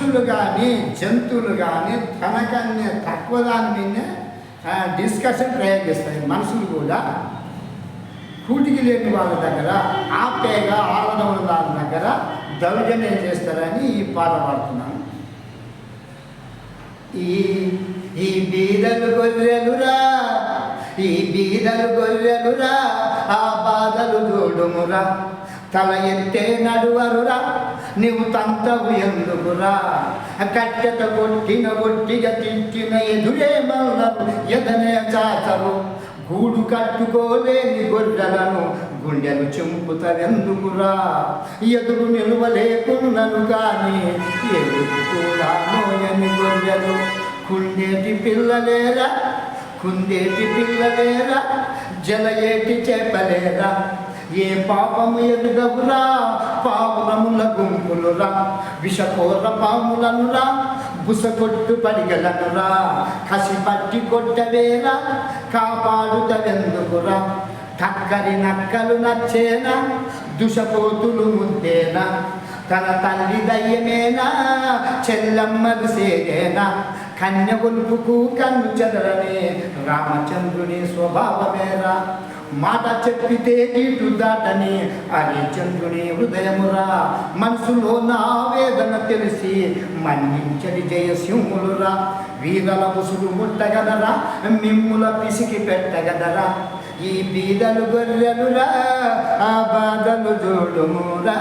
పక్షులు కానీ జంతువులు కానీ తనకన్నా తక్కువ దాని మీదనే డిస్కషన్ ప్రయోగిస్తాయి మనుషులు కూడా. కూటికి లేని వాళ్ళ దగ్గర ఆప్యాయగా ఆనందం దాని దగ్గర దౌర్జన్యం చేస్తారని ఈ పాట పాడుతున్నాను. ఈ ఈ బీదలు గొర్రెలురా ఈ బీదలు గొర్రెలురా ఆ బాధలు చూడుమురా. తల ఎత్తే నడువరురా నీవు తంతవు ఎందుకురా? కట్టెత కొట్టిన కొట్టిగా తిట్టిన ఎదురే మల్లరు ఎదనే చాచరు. గూడు కట్టుకోలేని గొర్రెలను గుండెలు చెంపుతరెందుకురా ఎదురు నిలువలేకున్నను కానీ ఎదురు కూడా గొర్రెలు. కుండేటి పిల్లలేరా? కుందేటి పిల్లలేరా? జలయేటి చేపలేరా? ఏ పాపము ఎదుగవురా పావులముల గుంపులురా విషకోర పాములనురా బుసకొట్టు పడిగలనురా కసి పట్టి కొట్టవేరా కాపాడుతవెందుకురా కక్కరి నక్కలు నచ్చేనా? దుషపోతులు ముద్దేనా తన తల్లి దయ్యమేనా? చెల్లమ్మ సేరేనా? కన్య గొలుపుకు కన్ను చెదరనే రామచంద్రుని స్వభావమేరా? మాట చెప్పితే నీటు దాటని హరిచంద్రుని హృదయమురా. మనసులో నా వేదన తెలిసి మన్నించని జయసింహులురా. వీరల ముసులు ముట్టగదరా మిమ్ముల పిసికి పెట్టగదరా ఈ బీదలు గొర్రెలురా ఆ బాధలు చూడుమురా